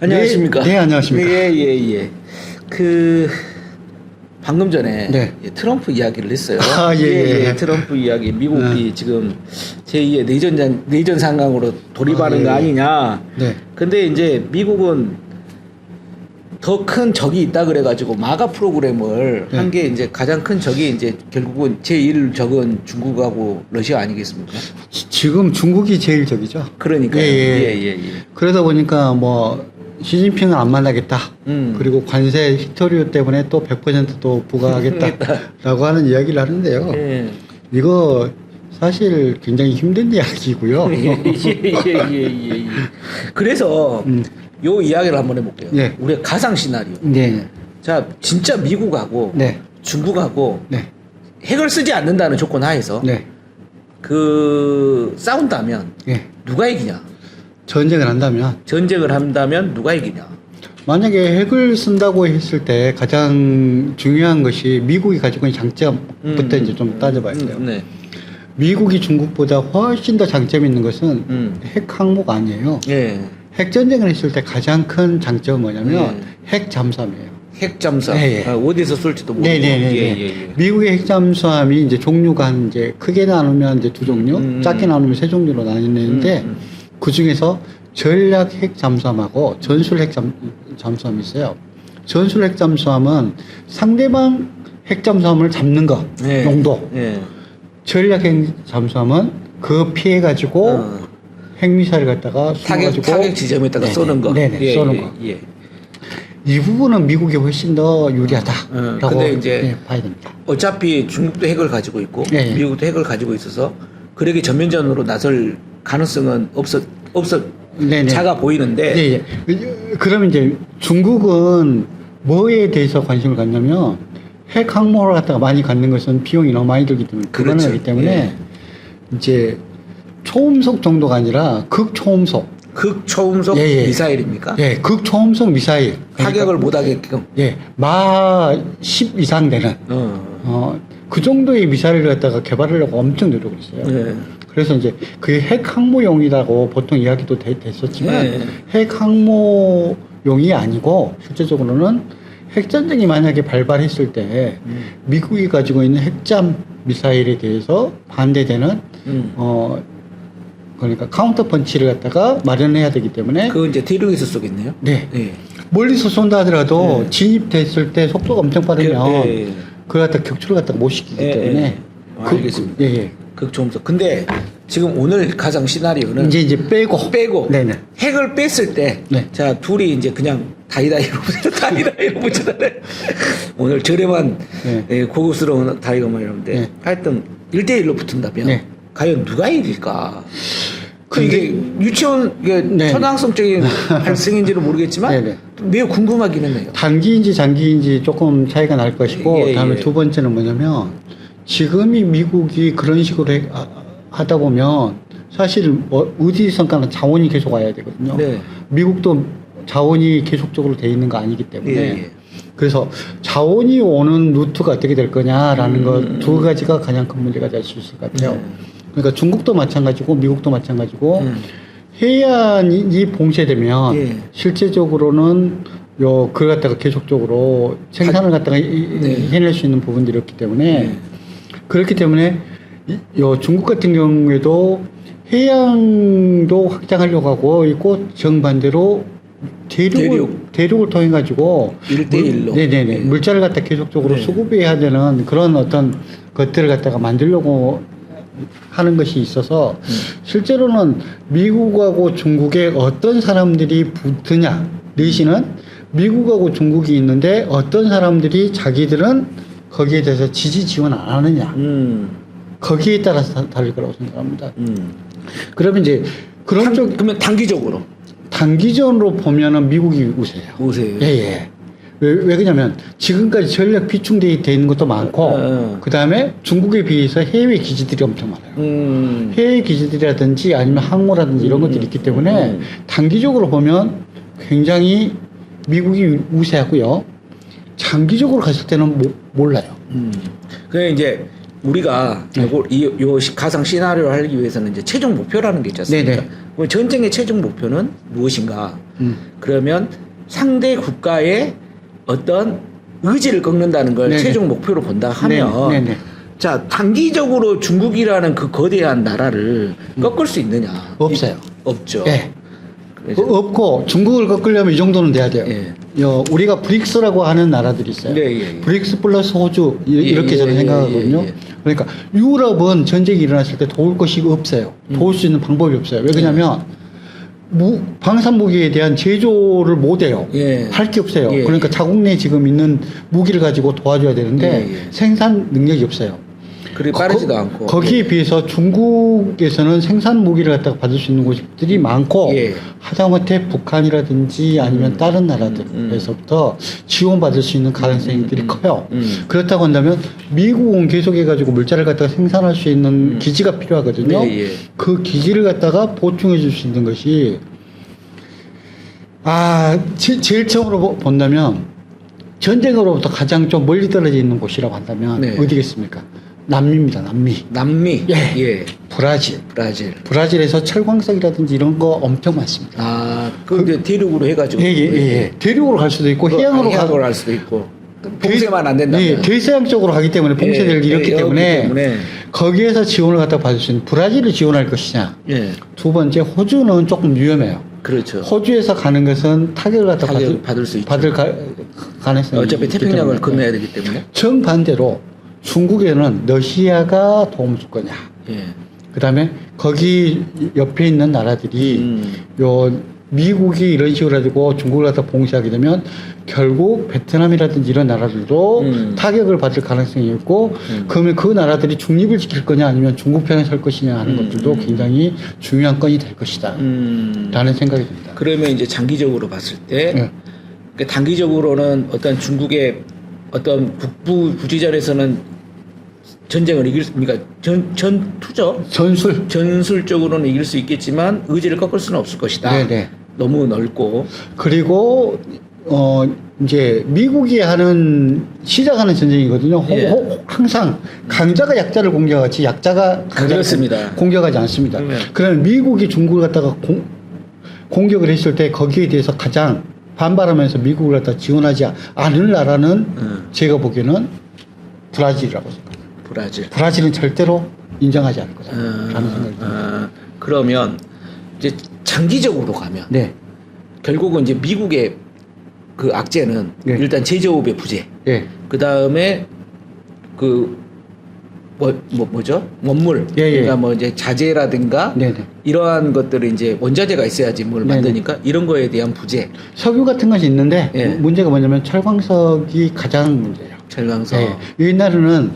안녕하십니까? 네, 네, 안녕하십니까? 예, 예, 예. 그 방금 전에 네. 예, 트럼프 이야기를 했어요. 아, 예, 예. 트럼프 이야기. 미국이 지금 제2의 내전장 내전 상강으로 돌입하는 아, 예, 거 예. 아니냐. 네. 근데 이제 미국은 더 큰 적이 있다 그래가지고 마가 프로그램을 네. 한 게 이제 가장 큰 적이 이제 결국은 제1 적은 중국하고 러시아 아니겠습니까? 지- 지금 중국이 제일 적이죠. 그러니까요. 예, 예. 예, 예, 예. 그러다 보니까 뭐 시진핑은 안 만나겠다. 음. 그리고 관세 히토리오 때문에 또 100%또 부과하겠다라고 하는 이야기를 하는데요. 예. 이거 사실 굉장히 힘든 이야기고요. 예, 예, 예, 예, 예, 예. 그래서 음. 요 이야기를 한번 해볼게요. 네. 우리가 가상 시나리오. 네. 자, 진짜 미국하고 네. 중국하고 네. 핵을 쓰지 않는다는 조건 하에서 네. 그 싸운다면 네. 누가 이기냐? 전쟁을 한다면 전쟁을 한다면 누가 이기냐? 만약에 핵을 쓴다고 했을 때 가장 중요한 것이 미국이 가지고 있는 장점부터 음, 이제 좀 따져봐야 음, 돼요. 네. 미국이 중국보다 훨씬 더 장점이 있는 것은 음. 핵 항목 아니에요. 예. 핵 전쟁을 했을 때 가장 큰 장점은 뭐냐면 네. 핵 잠수함이에요. 핵 잠수함. 네, 예. 아, 어디서 쏠지도 모르고. 네 네 네. 예, 예, 예. 미국의 핵 잠수함이 이제 종류가 한 이제 크게 나누면 이제 두 종류, 음, 음. 작게 나누면 세 종류로 나뉘는데 음, 음. 그 중에서 전략 핵 잠수함하고 전술 핵 잠, 잠수함이 있어요. 전술 핵 잠수함은 상대방 핵 잠수함을 잡는 거 예. 용도. 예. 전략 핵 잠수함은 그 피해 가지고 어. 핵미사일 갖다가 타격 쏴가지고 타격 지점에다가 네네. 쏘는 거. 네네, 예, 쏘는 예, 거. 예. 이 부분은 미국이 훨씬 더 어, 유리하다라고 근데 이제 예, 봐야 됩니다. 어차피 중국도 핵을 가지고 있고. 미국도 핵을 가지고 있어서 그러게 전면전으로 나설 가능성은 없어 없어 네네. 차가 보이는데 예, 예. 그러면 이제 중국은 뭐에 대해서 관심을 갖냐면 핵 항모를 갖다가 많이 갖는 것은 비용이 너무 많이 들기 때문에 그렇죠. 불가능하기 때문에 예. 이제 초음속 정도가 아니라 극초음속 극초음속 예, 예. 미사일입니까? 예, 극초음속 미사일 타격을 못 하게끔. 예, 마 10 이상 되는 어. 어, 그 정도의 미사일을 갖다가 개발하려고 엄청 노력을 했어요. 예. 그래서 이제 그게 핵 항모용이라고 보통 이야기도 되- 됐었지만 네. 핵 항모용이 아니고 실제적으로는 핵 전쟁이 만약에 발발했을 때 음. 미국이 가지고 있는 핵잠 미사일에 대해서 반대되는 음. 어 그러니까 카운터 펀치를 갖다가 마련해야 되기 때문에 그거 이제 대륙에서 쏘겠네요. 네 예. 멀리서 쏜다 하더라도 네. 진입됐을 때 속도가 엄청 빠르면 그, 예, 예. 그걸 갖다 격추를 갖다가 못 시키기 예, 때문에 예. 아, 알겠습니다. 그, 예, 예. 극초음속. 근데 지금 오늘 가상 시나리오는 이제 이제 빼고 빼고 네네. 핵을 뺐을 때, 네. 자 둘이 이제 그냥 다이다이로 다이다이로 붙여달래. 오늘 저렴한 네. 예, 고급스러운 다이거만 이런데 네. 하여튼 1대1로 붙은다면 네. 과연 누가 이길까? 그 이게 유치원 이게 네. 초등학생적인 발생인지는 모르겠지만 네네. 매우 궁금하기는 해요. 단기인지 장기인지 조금 차이가 날 것이고 예, 예. 두 번째는 뭐냐면 지금이 미국이 그런 식으로 해- 아- 하다 보면 사실 뭐 어디선가는 자원이 계속 와야 되거든요. 네. 미국도 자원이 계속적으로 돼 있는 거 아니기 때문에 예, 예. 그래서 자원이 오는 루트가 어떻게 될 거냐라는 음, 것 음, 두 가지가 가장 큰 문제가 될 수 있을 것 같아요. 네. 그러니까 중국도 마찬가지고 미국도 마찬가지고 음. 해안이 봉쇄되면 예. 실제적으로는 요 그걸 갖다가 계속적으로 생산을 갖다가 네. 해낼 수 있는 부분들이 없기 때문에 네. 그렇기 때문에 이- 요 중국 같은 경우에도 해양도 확장하려고 하고 있고 정반대로 대륙을 대륙. 대륙. 을 통해 가지고 일대일로. 네네네 네. 물자를 갖다 계속적으로 네. 수급해야 되는 그런 어떤 것들을 갖다가 만들려고 하는 것이 있어서 음. 실제로는 미국하고 중국에 어떤 사람들이 붙느냐 내지는 미국하고 중국이 있는데 어떤 사람들이 자기들은 거기에 대해서 지지 지원 안 하느냐 음. 거기에 따라서 다- 다를 거라고 생각합니다. 음. 그러면 이제 그런 단- 쪽 그러면 단기적으로 단기전으로 보면은 미국이 우세요. 오세요. 예, 예. 왜, 왜 그러냐면 지금까지 전력 비충돼 돼 있는 것도 많고 어. 그 다음에 중국에 비해서 해외 기지들이 엄청 많아요. 음. 해외 기지들이라든지 아니면 항모라든지 이런 음, 것들이 있기 때문에 음. 단기적으로 보면 굉장히 미국이 우세하고요. 장기적으로 갔을 때는 모, 몰라요. 음. 그래 이제 우리가 네. 요거 이, 요 시- 가상 시나리오를 하기 위해서는 이제 최종 목표라는 게 있지 않습니까? 네네. 그럼 전쟁의 최종 목표는 무엇인가? 음. 그러면 상대 국가의 어떤 의지를 꺾는다는 걸 네네. 최종 목표로 본다 하면 네, 네, 네. 자 단기적으로 중국이라는 그 거대한 나라를 꺾을 수 있느냐? 음. 없어요. 이- 없죠. 예. 어, 없고 중국을 꺾으려면 이 정도는 돼야 돼요. 예. 여, 우리가 브릭스라고 하는 나라들이 있어요. 네, 예, 예. 브릭스 플러스 호주 이- 예, 이렇게 예, 저는 예, 생각하거든요. 예, 예. 그러니까 유럽은 전쟁이 일어났을 때 도울 것이 없어요. 음. 도울 수 있는 방법이 없어요. 왜 그러냐면 무, 방산 무기에 대한 제조를 못 해요. 예. 할 게 없어요. 예, 그러니까 예. 자국 내에 지금 있는 무기를 가지고 도와줘야 되는데 예, 예. 생산 능력이 없어요. 그리 빠르지도 거- 않고 거기에 비해서 중국에서는 생산 무기를 갖다가 받을 수 있는 곳들이 많고 예. 하다못해 북한이라든지 아니면 음. 다른 음. 나라들에서부터 지원받을 수 있는 가능성들이 음. 커요. 음. 그렇다고 한다면 미국은 계속해가지고 물자를 갖다가 생산할 수 있는 음. 기지가 필요하거든요. 네, 예. 그 기지를 갖다가 보충해 줄 수 있는 것이 아 제, 제일 처음으로 보- 본다면 전쟁으로부터 가장 좀 멀리 떨어져 있는 곳이라고 한다면 네. 어디겠습니까? 남미입니다. 남미. 남미, 예. 예. 브라질. 브라질. 브라질에서 철광석이라든지 이런 거 엄청 많습니다. 아, 그 이제 대륙으로 해가지고. 예, 예, 예, 예. 대륙으로 갈 수도 있고 그 해양으로 가 해양으로 갈 수도 있고. 봉쇄만 안 된다면. 예, 대서양 쪽으로 가기 때문에 봉쇄되기 예, 이렇기 예, 때문에, 때문에. 거기에서 지원을 갖다 받을 수 있는 브라질을 지원할 것이냐. 예, 두 번째 호주는 조금 위험해요. 그렇죠. 호주에서 가는 것은 타격을 갖다 타격을 받을, 받을 수 있죠. 받을 가, 가능성이 어차피 있기 태평양을 때문에. 건너야 되기 때문에. 정반대로 중국에는 러시아가 도움을 줄 거냐. 예. 그다음에 거기 옆에 있는 나라들이 음. 요 미국이 이런 식으로 해가지고 중국을 갖다 봉쇄하게 되면 결국 베트남이라든지 이런 나라들도 음. 타격을 받을 가능성이 있고 음. 그러면 그 나라들이 중립을 지킬 거냐 아니면 중국 편에 설 것이냐 하는 음. 것들도 굉장히 중요한 건이 될 것이다 음. 라는 생각이 듭니다. 그러면 이제 장기적으로 봤을 때 예. 그러니까 단기적으로는 어떤 중국의 어떤 북부 부지전에서는 전쟁을 이길 수, 그러니까 전 전투죠. 전술 전술적으로는 이길 수 있겠지만 의지를 꺾을 수는 없을 것이다. 네네. 너무 넓고 그리고 어 이제 미국이 하는 시작하는 전쟁이거든요. 호- 예. 호- 항상 강자가 약자를 공격하지 약자가 강자를. 공격하지 않습니다. 그러면- 그러면 미국이 중국을 갖다가 공, 공격을 했을 때 거기에 대해서 가장 반발하면서 미국을 갖다 지원하지 않을 나라는 음, 제가 보기에는 브라질이라고 생각합니다. 브라질. 브라질은 절대로 인정하지 않을 거다. 어, 라는 생각이 듭니다. 어, 그러면 이제 장기적으로 가면 네. 결국은 이제 미국의 그 악재는 네. 일단 제조업의 부재. 예. 그 다음에 그 뭐, 뭐 뭐죠? 원물. 예, 예. 그러니까 뭐 이제 자재라든가 네 네. 이러한 것들을 이제 원자재가 있어야지 뭘. 만드니까 이런 거에 대한 부재. 석유 같은 것이 있는데 예. 문제가 뭐냐면 철광석이 가장 문제예요. 철강서. 네. 옛날에는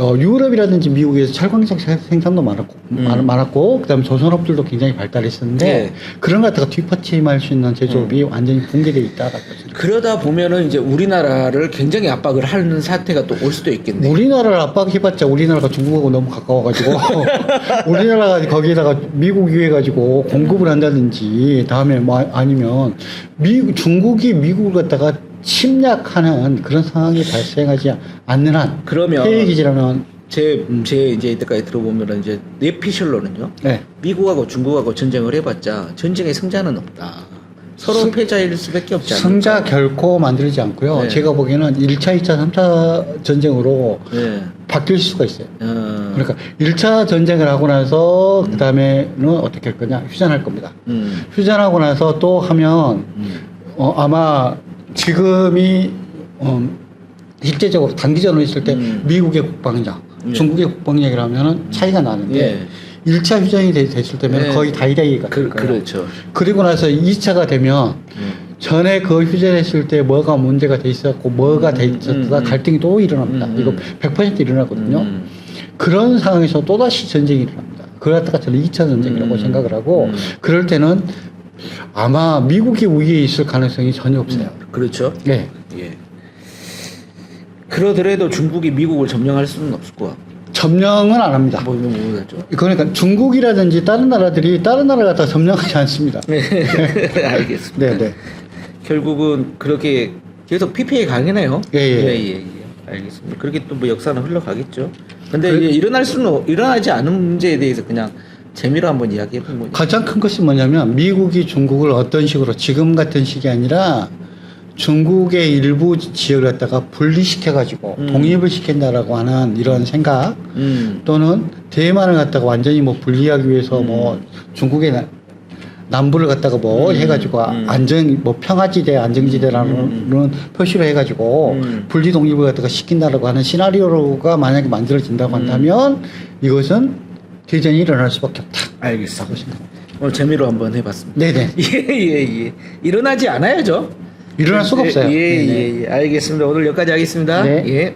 어, 유럽이라든지 미국에서 철광석 생- 생산도 많았고, 음. 많- 많았고, 그 다음에 조선업들도 굉장히 발달했었는데, 네. 그런 것 갖다가 뒷받침할 수 있는 제조업이 완전히 붕괴되어 있다라고 생각합니다. 그러다 보면은 이제 우리나라를 굉장히 압박을 하는 사태가 또 올 수도 있겠네. 우리나라를 압박해봤자 우리나라가 중국하고 너무 가까워가지고, 우리나라가 거기에다가 미국 위해가지고 공급을 한다든지, 다음에 뭐 아- 아니면 미, 중국이 미국을 갖다가 침략하는 그런 상황이 발생하지 않는 한, 그러면 해외 기지라면, 제, 제 이제 이때까지 들어보면은 이제 뇌피셜로는요. 네. 미국하고 중국하고 전쟁을 해봤자 전쟁의 승자는 없다. 서로 승- 패자일 수밖에 없지 않나. 승자 결코 만들지 않고요. 네. 제가 보기에는 1차, 2차, 3차 전쟁으로 예. 바뀔 수가 있어요. 어, 그러니까 1차 전쟁을 하고 나서 그 다음에는 어떻게 할 거냐? 휴전할 겁니다. 음, 휴전하고 나서 또 하면 음, 어, 아마 지금이 어, 실제적으로 단기전으로 있을 때 음. 미국의 국방력, 예. 중국의 국방력이라면 차이가 나는데 예. 1차 휴전이 되- 됐을 때면 예. 거의 다이다이가 될 그. 그렇죠. 그리고 나서 2차가 되면 음. 전에 그 휴전했을 때 뭐가 문제가 돼 있었고 뭐가 돼 음, 있었다 음, 음. 갈등이 또 일어납니다. 음, 이거 음. 100% 일어나거든요. 음. 그런 상황에서 또다시 전쟁이 일어납니다. 그러다가 저는 2차 전쟁이라고 음, 생각을 하고 음. 그럴 때는 아마 미국이 우위에 있을 가능성이 전혀 없어요. 그렇죠. 네. 예. 그러더라도 중국이 미국을 점령할 수는 없을 거야. 점령은 안 합니다. 뭐 이런 거? 그러니까 중국이라든지 다른 나라들이 다른 나라 갖다 점령하지 않습니다. 네, 알겠습니다. 네, 네. 결국은 그렇게 계속 PPA 강이네요. 예, 예. 예, 예. 알겠습니다. 그렇게 또 뭐 역사는 흘러가겠죠. 근데 그래- 이게 일어날 수는 없- 일어나지 않은 문제에 대해서 그냥 재미로 한번 이야기해 본 거죠. 가장 큰 것은 뭐냐면 미국이 중국을 어떤 식으로 지금 같은 식이 아니라 중국의 일부 지역을 갖다가 분리시켜 가지고 음. 독립을 시킨다라고 하는 이런 생각 음. 또는 대만을 갖다가 완전히 뭐 분리하기 위해서 음. 뭐 중국의 나- 남부를 갖다가 뭐 음. 해가지고 음. 안정 뭐 평화지대 안정지대라는 음. 표시로 해가지고 음. 분리 독립을 갖다가 시킨다라고 하는 시나리오가 만약에 만들어진다고 음. 한다면 이것은 대전이 일어날 수밖에 없다. 알겠습니다. 오늘 재미로 한번 해봤습니다. 네네. 예예 예. 일어나지 않아야죠. 일어날 수가 없어요. 예. 예, 예. 알겠습니다. 오늘 여기까지 하겠습니다. 네. 예.